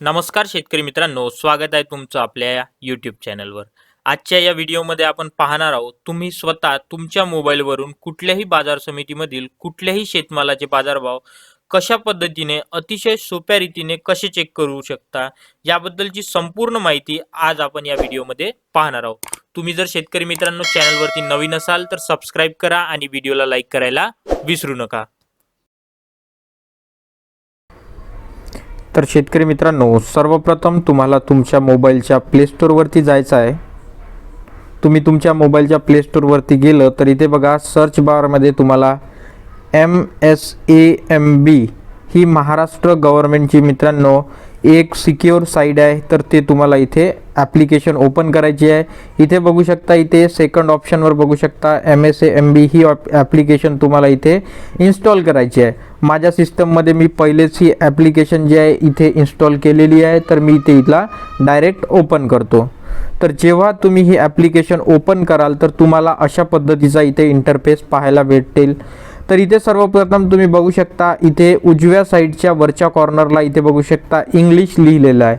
नमस्कार शेतकरी मित्रांनो स्वागत आहे तुमचं आपल्या या यूट्यूब चॅनलवर आजच्या या व्हिडिओमध्ये आपण पाहणार आहोत तुम्ही स्वतः तुमच्या मोबाईलवरून कुठल्याही बाजार समितीमधील कुठल्याही शेतमालाचे बाजारभाव कशा पद्धतीने अतिशय सोप्या रीतीने कसे चेक करू शकता याबद्दलची संपूर्ण माहिती आज आपण या व्हिडिओमध्ये पाहणार आहोत. तुम्ही जर शेतकरी मित्रांनो चॅनलवरती नवीन असाल तर सबस्क्राईब करा आणि व्हिडिओला लाईक करायला विसरू नका. तर शेतकरी मित्रांनो सर्वप्रथम तुम्हाला तुमच्या मोबाईलच्या प्लेस्टोरवरती जायचं आहे. तुम्ही तुमच्या मोबाईलच्या प्लेस्टोरवरती गेलं तर इथे बघा सर्च बारमध्ये तुम्हाला M S A M B ही महाराष्ट्र गव्हर्नमेंटची मित्रांनो एक सिक्युअर साईड आहे तर ते तुम्हाला इथे ॲप्लिकेशन ओपन करायची आहे. इथे बघू शकता इथे सेकंड ऑप्शनवर बघू शकता M S A M B he application तुम्हाला इथे इन्स्टॉल करायची आहे. माझ्या सिस्टममध्ये मी पहिलेच ही ॲप्लिकेशन जी आहे इथे इन्स्टॉल केलेली आहे तर मी इथे इथला डायरेक्ट ओपन करतो. तर जेव्हा तुम्ही ही ॲप्लिकेशन ओपन कराल तर तुम्हाला अशा पद्धतीचा इथे इंटरफेस पाहायला भेटेल तर इथे सर्वप्रथम तुम्ही बघू शकता इथे उजव्या साईडच्या वरच्या कॉर्नरला इथे बघू शकता इंग्लिश लिहिलेलं आहे.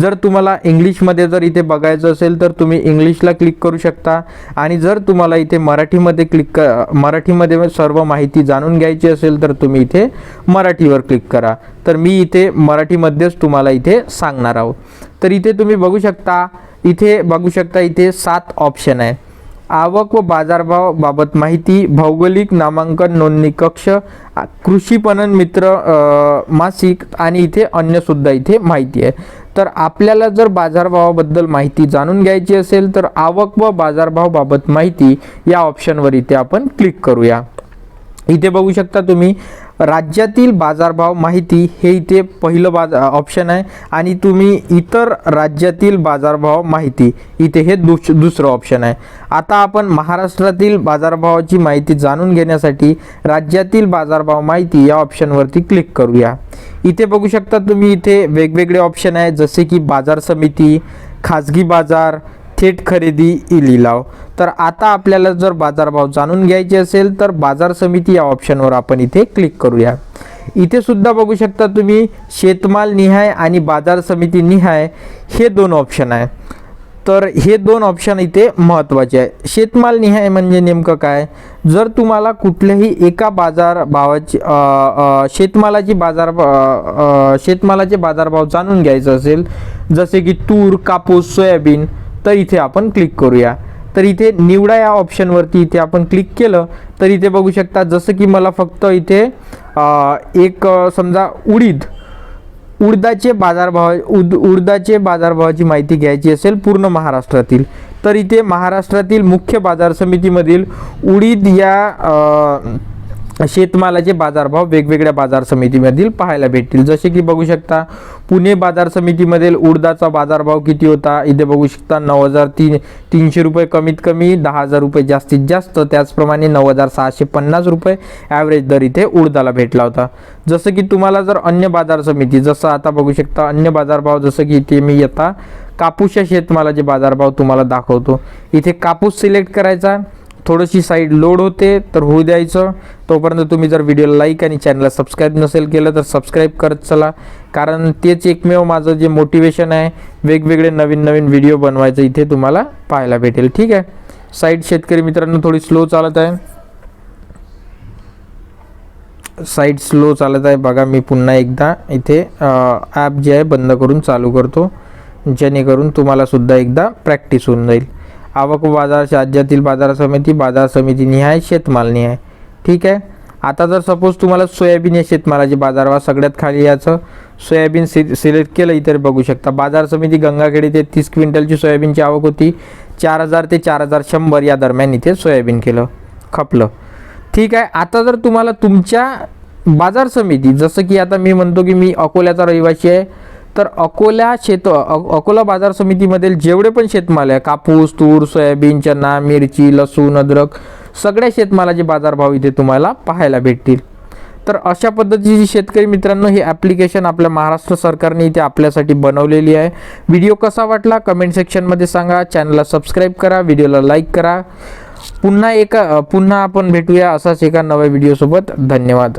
जर तुम्हाला इंग्लिशमध्ये जर इथे बघायचं असेल तर तुम्ही इंग्लिशला क्लिक करू शकता. आणि जर तुम्हाला इथे मराठीमध्ये क्लिक क मराठीमध्ये सर्व माहिती जाणून घ्यायची असेल तर तुम्ही इथे मराठीवर क्लिक करा. तर मी इथे मराठीमध्येच तुम्हाला इथे सांगणार आहोत. तर इथे तुम्ही बघू शकता इथे बघू शकता इथे सात ऑप्शन आहे. आवक व बाजारभाव बाबत माहिती भौगोलिक नामांकन नोंदणी कक्ष कृषी पणन मित्र मासिक आणि इथे अन्य सुद्धा इथे माहिती आहे. तर आपल्याला जर बाजारभावाबद्दल माहिती जाणून घ्यायची असेल तर आवक व बाजारभाव बाबत माहिती या ऑप्शनवर इथे आपण क्लिक करूया. इथे बघू शकता तुम्ही राज्यातील बाजारभाव माहिती हे इथे पहिलं बाजा ऑप्शन आहे. आणि तुम्ही इतर राज्यातील बाजारभाव माहिती इथे हे दुस दुसरं ऑप्शन आहे. आता आपण महाराष्ट्रातील बाजारभावाची माहिती जाणून घेण्यासाठी राज्यातील बाजारभाव माहिती या ऑप्शनवरती क्लिक करूया. इथे बघू शकता तुम्ही इथे वेगवेगळे ऑप्शन आहे जसे की बाजार समिती खाजगी बाजार थेट खरेदी ई लिलाव तर आता आपल्याला जर बाजारभाव जाणून घ्यायचे असेल तर बाजार समिती या ऑप्शनवर आपण इथे क्लिक करूया. इथे सुद्धा बघू शकता तुम्ही शेतमाल निहाय आणि बाजार समिती निहाय हे दोन ऑप्शन आहे. तर हे दोन ऑप्शन इथे महत्त्वाचे आहे. शेतमाल निहाय म्हणजे नेमकं काय? जर तुम्हाला कुठल्याही एका बाजार भावाची शेतमालाची बाजार शेतमालाचे बाजारभाव जाणून घ्यायचं असेल जसे की तूर कापूस सोयाबीन तर इथे आपण क्लिक करूया. तर इथे निवडा या ऑप्शनवरती इथे आपण क्लिक केलं तर इथे बघू शकता जसं की मला फक्त इथे एक समजा उडीद उडदाचे बाजारभाव उद उडदाचे बाजारभावाची माहिती घ्यायची असेल पूर्ण महाराष्ट्रातील. तर इथे महाराष्ट्रातील मुख्य बाजार समितीमधील उडीद या शेतमालाचे बाजारभाव वेगवेगळ्या बाजार समितीमधील पाहायला भेटतील. जसे की बघू शकता पुणे बाजार समितीमधील उडदाचा बाजारभाव किती होता? इथे बघू शकता नऊ हजार तीन तीनशे रुपये कमीत कमी दहा हजार रुपये जास्तीत जास्त त्याचप्रमाणे नऊ हजार सहाशे पन्नास रुपये ॲव्हरेज दर इथे उडदाला भेटला होता. जसं की तुम्हाला जर अन्य बाजार समिती जसं आता बघू शकता अन्य बाजारभाव जसं की इथे मी येता कापूसच्या शेतमालाचे बाजारभाव तुम्हाला दाखवतो. इथे कापूस सिलेक्ट करायचा थोडीशी साईड लोड होते तर होऊ द्यायचं. तोपर्यंत तुम्ही जर व्हिडिओला लाईक आणि चॅनलला सबस्क्राईब नसेल केलं तर सबस्क्राईब करत चला. कारण तेच एकमेव माझं जे मोटिवेशन आहे वेगवेगळे नवीन नवीन व्हिडिओ बनवायचं इथे तुम्हाला पाहायला भेटेल. ठीक आहे? साईड शेतकरी मित्रांनो थोडी स्लो चालत आहे. साईड स्लो चालत आहे. बघा मी पुन्हा एकदा इथे ॲप जे आहे बंद करून चालू करतो. जेणेकरून तुम्हाला सुद्धा एकदा प्रॅक्टिस होऊन जाईल. आवक बाजार राज्यातील बाजार समिती बाजार समिती निहाय शेतमाल निहाय ठीक आहे? आता जर सपोज तुम्हाला सोयाबीन या बाजार बाजारभाव सगळ्यात खाली याचं सोयाबीन सि सिलेक्ट केलं इतर बघू शकता. बाजार समिती गंगाखेड इथे तीस क्विंटलची सोयाबीनची आवक होती. चार हजार ते चार हजार शंभर या दरम्यान इथे सोयाबीन केलं खपलं. ठीक आहे? आता जर तुम्हाला तुमच्या बाजार समिती जसं की आता मी म्हणतो की मी अकोल्याचा रहिवासी आहे. तर अकोला शेत अकोला बाजार समितीमधील जेवढे पण शेतमाल आहे कापूस तूर सोयाबीन चना मिरची लसूण अद्रक सगळ्या शेतमालाचे बाजारभाव इथे तुम्हाला पाहायला भेटतील. तर अशा पद्धतीची शेतकरी मित्रांनो ही ॲप्लिकेशन आपल्या महाराष्ट्र सरकारने इथे आपल्यासाठी बनवलेली आहे. व्हिडिओ कसा वाटला कमेंट सेक्शनमध्ये सांगा. चॅनलला सबस्क्राईब करा व्हिडिओला लाईक करा. पुन्हा एका पुन्हा आपण भेटूया असाच एका नव्या व्हिडिओसोबत धन्यवाद.